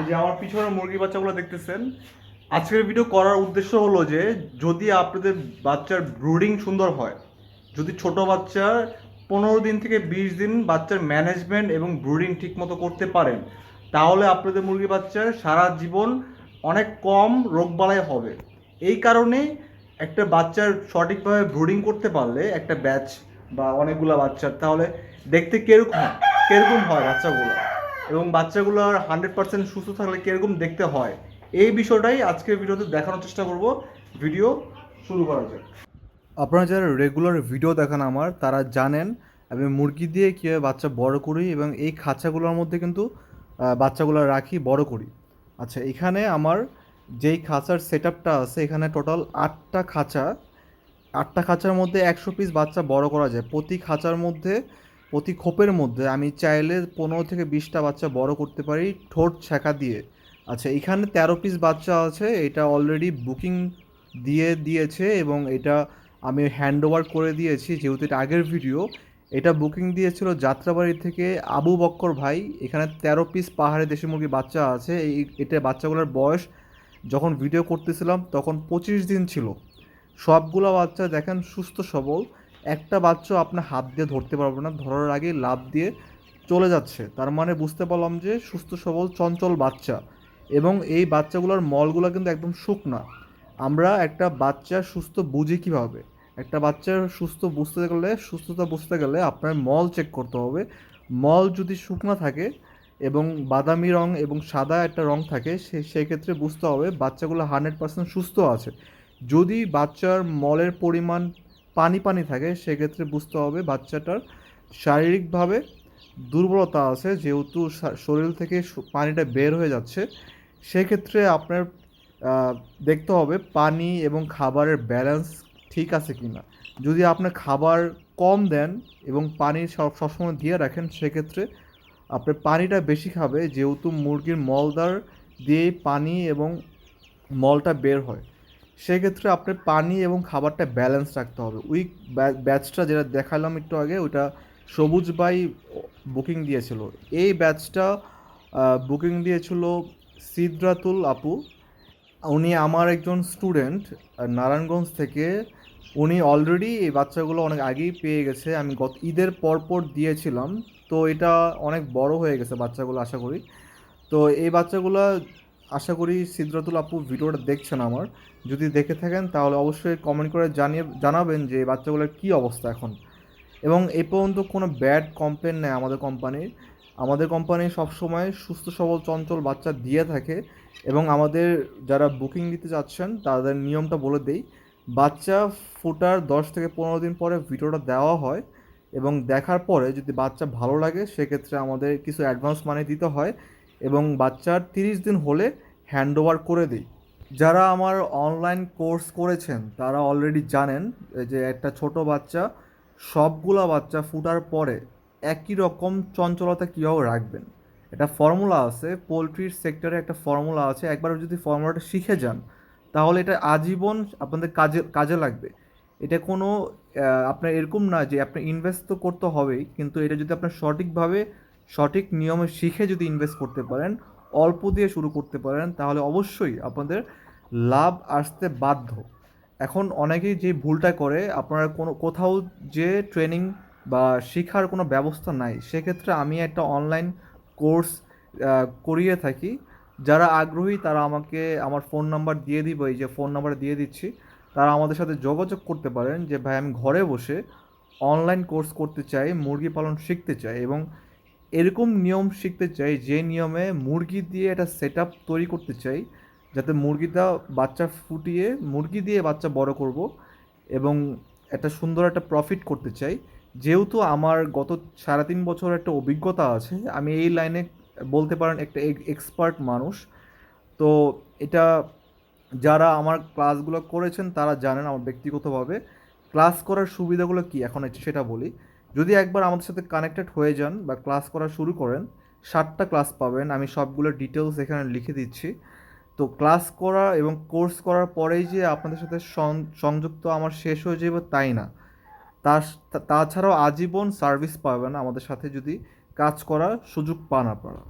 এই যে আমার পিছনে মুরগি বাচ্চাগুলো দেখতেছেন, আজকের ভিডিও করার উদ্দেশ্য হলো যে, যদি আপনাদের বাচ্চার ব্রুডিং সুন্দর হয়, যদি ছোট বাচ্চার পনেরো দিন থেকে বিশ দিন বাচ্চার ম্যানেজমেন্ট এবং ব্রুডিং ঠিকমতো করতে পারেন, তাহলে আপনাদের মুরগি বাচ্চার সারা জীবন অনেক কম রোগবালাই হবে। এই কারণে একটা বাচ্চার সঠিকভাবে ব্রুডিং করতে পারলে, একটা ব্যাচ বা অনেকগুলো বাচ্চার, তাহলে দেখতে কীরকম কীরকম হয় বাচ্চাগুলো? এবং বাচ্চাগুলোর হান্ড্রেড পার্সেন্ট সুস্থ থাকলে কীরকম দেখতে হয়? এই বিষয়টাই আজকের ভিডিওতে দেখানোর চেষ্টা করব। ভিডিও শুরু করা যাক। আপনারা যারা রেগুলার ভিডিও দেখেন আমার, তারা জানেন আমি মুরগি দিয়ে কীভাবে বাচ্চা বড় করি এবং এই খাঁচাগুলোর মধ্যে কিন্তু বাচ্চাগুলো রাখি, বড় করি। আচ্ছা এখানে আমার যেই খাঁচার সেট আপটা আছে, এখানে টোটাল আটটা খাঁচা। আটটা খাঁচার মধ্যে একশো পিস বাচ্চা বড় করা যায়। প্রতি খাঁচার মধ্যে প্রতি খোপের মধ্যে আমি চাইলে পনেরো থেকে বিশটা বাচ্চা বড় করতে পারি ঠোঁট ছেঁকা দিয়ে। আচ্ছা এখানে তেরো পিস বাচ্চা আছে, এটা অলরেডি বুকিং দিয়ে দিয়েছে এবং এটা আমি হ্যান্ড ওভার করে দিয়েছি, যেহেতু এটা আগের ভিডিও এটা বুকিং দিয়েছিল যাত্রাবাড়ি থেকে আবু বক্কর ভাই। এখানে তেরো পিস পাহাড়ে দেশি মুরগি বাচ্চা আছে। এই, এটা বাচ্চাগুলোর বয়স, যখন ভিডিও করতেছিলাম, তখন পঁচিশ দিন ছিল। সবগুলো বাচ্চা দেখেন সুস্থ সবল। একটা বাচ্চা আপনার হাত দিয়ে ধরতে পারবে না, ধরার আগেই লাভ দিয়ে চলে যাচ্ছে। তার মানে বুঝতে পারলাম যে সুস্থ, সবল, চঞ্চল বাচ্চা। এবং এই বাচ্চাগুলোর মলগুলো কিন্তু একদম শুকনা। আমরা একটা বাচ্চা সুস্থ বুঝি কীভাবে? একটা বাচ্চার সুস্থ বুঝতে গেলে, সুস্থতা বুঝতে গেলে আপনার মল চেক করতে হবে। মল যদি শুকনো থাকে এবং বাদামি রং এবং সাদা একটা রং থাকে, সে সেক্ষেত্রে বুঝতে হবে বাচ্চাগুলো হান্ড্রেড পার্সেন্ট সুস্থ আছে। যদি বাচ্চার মলের পরিমাণ পানি পানি থাকে, সেক্ষেত্রে বুঝতে হবে বাচ্চাটার শারীরিকভাবে দুর্বলতা আছে, যেহেতু শরীর থেকে পানিটা বের হয়ে যাচ্ছে। সেক্ষেত্রে আপনার দেখতে হবে পানি এবং খাবারের ব্যালেন্স ঠিক আছে কি না যদি আপনার খাবার কম দেন এবং পানি সব সবসময় দিয়ে রাখেন, সেক্ষেত্রে আপনার পানিটা বেশি খাবে, যেহেতু মুরগির মলদার দিয়ে পানি এবং মলটা বের হয়। সেক্ষেত্রে আপনার পানি এবং খাবারটা ব্যালেন্স রাখতে হবে। উইক ব্যাচটা যেটা দেখালাম একটু আগে, ওইটা সবুজ বাই বুকিং দিয়েছিল। এই ব্যাচটা বুকিং দিয়েছিল সিদ্রাতুল আপু। উনি আমার একজন স্টুডেন্ট নারায়ণগঞ্জ থেকে। উনি অলরেডি এই বাচ্চাগুলো অনেক আগেই পেয়ে গেছে। আমি গত, ঈদের পর পর দিয়েছিলাম। তো এটা অনেক বড় হয়ে গেছে বাচ্চাগুলো, আশা করি। তো এই বাচ্চাগুলো আশা করি সিদ্রাতুল আপু ভিডিওটা দেখছেন আমার। যদি দেখে থাকেন, তাহলে অবশ্যই কমেন্ট করে জানিয়ে, জানাবেন যে বাচ্চাগুলোর কী অবস্থা এখন। এবং এ পর্যন্ত কোনো ব্যাড কমপ্লেন নেই আমাদের কোম্পানির আমাদের কোম্পানি সবসময় সুস্থ, সবল, চঞ্চল বাচ্চা দিয়ে থাকে। এবং আমাদের যারা বুকিং দিতে যাচ্ছেন তাদের নিয়মটা বলে দেই, বাচ্চা ফোটার দশ থেকে পনেরো দিন পরে ভিডিওটা দেওয়া হয়। এবং দেখার পরে যদি বাচ্চা ভালো লাগে, সেক্ষেত্রে আমাদের কিছু অ্যাডভান্স মানি দিতে হয়। এবং বাচ্চার তিরিশ দিন হলে হ্যান্ড ওভার করে দিই। যারা আমার অনলাইন কোর্স করেছেন, তারা অলরেডি জানেন যে একটা ছোট বাচ্চা, সবগুলা বাচ্চা ফুটার পরে একই রকম চঞ্চলতা কীভাবে রাখবেন? এটা ফর্মুলা আছে, পোলট্রির সেক্টরে একটা ফর্মুলা আছে। একবার যদি ফর্মুলাটা শিখে যান, তাহলে এটা আজীবন আপনাদের কাজে কাজে লাগবে। এটা কোনো আপনার এরকম না যে আপনি ইনভেস্ট তো করতে হবেই, কিন্তু এটা যদি আপনার সঠিকভাবে সঠিক নিয়মে শিখে যদি ইনভেস্ট করতে পারেন, অল্প দিয়ে শুরু করতে পারেন, তাহলে অবশ্যই আপনাদের লাভ আসতে বাধ্য। এখন অনেকেই যে ভুলটা করে, আপনারা কোনো, কোথাও যে ট্রেনিং বা শেখার কোনো ব্যবস্থা নাই, সেক্ষেত্রে আমি একটা অনলাইন কোর্স করিয়ে থাকি। যারা আগ্রহী, তারা আমাকে, আমার ফোন নাম্বার দিয়ে দিব, এই যে ফোন নাম্বার দিয়ে দিচ্ছি। তারা আমাদের সাথে যোগাযোগ করতে পারেন যে, ভাই, আমি ঘরে বসে অনলাইন কোর্স করতে চাই, মুরগি পালন শিখতে চাই এবং এরকম নিয়ম শিখতে চাই, যে নিয়মে মুরগি দিয়ে একটা সেট আপ তৈরি করতে চাই, যাতে মুরগিটা বাচ্চা ফুটিয়ে, মুরগি দিয়ে বাচ্চা বড় করব এবং একটা সুন্দর একটা প্রফিট করতে চাই। যেহেতু আমার গত সাড়ে তিন বছর একটা অভিজ্ঞতা আছে, আমি এই লাইনে বলতে পারেন একটা এক্সপার্ট মানুষ। তো এটা যারা আমার ক্লাসগুলো করেছেন, তারা জানেন আমার ব্যক্তিগতভাবে। ক্লাস করার সুবিধাগুলো কী? এখন সেটা বলি। যদি একবার আমাদের সাথে কানেক্টেড হয়ে যান বা ক্লাস করা শুরু করেন, সাতটা ক্লাস পাবেন। আমি সবগুলো ডিটেলস এখানে লিখে দিচ্ছি। তো ক্লাস করা এবং কোর্স করার পরেই যে আপনাদের সাথে সংযুক্ত আমার শেষ হয়ে যাবে তাই না। তাছাড়াও আজীবন সার্ভিস পাবেন আমাদের সাথে যদি কাজ করার সুযোগ পান আপনারা।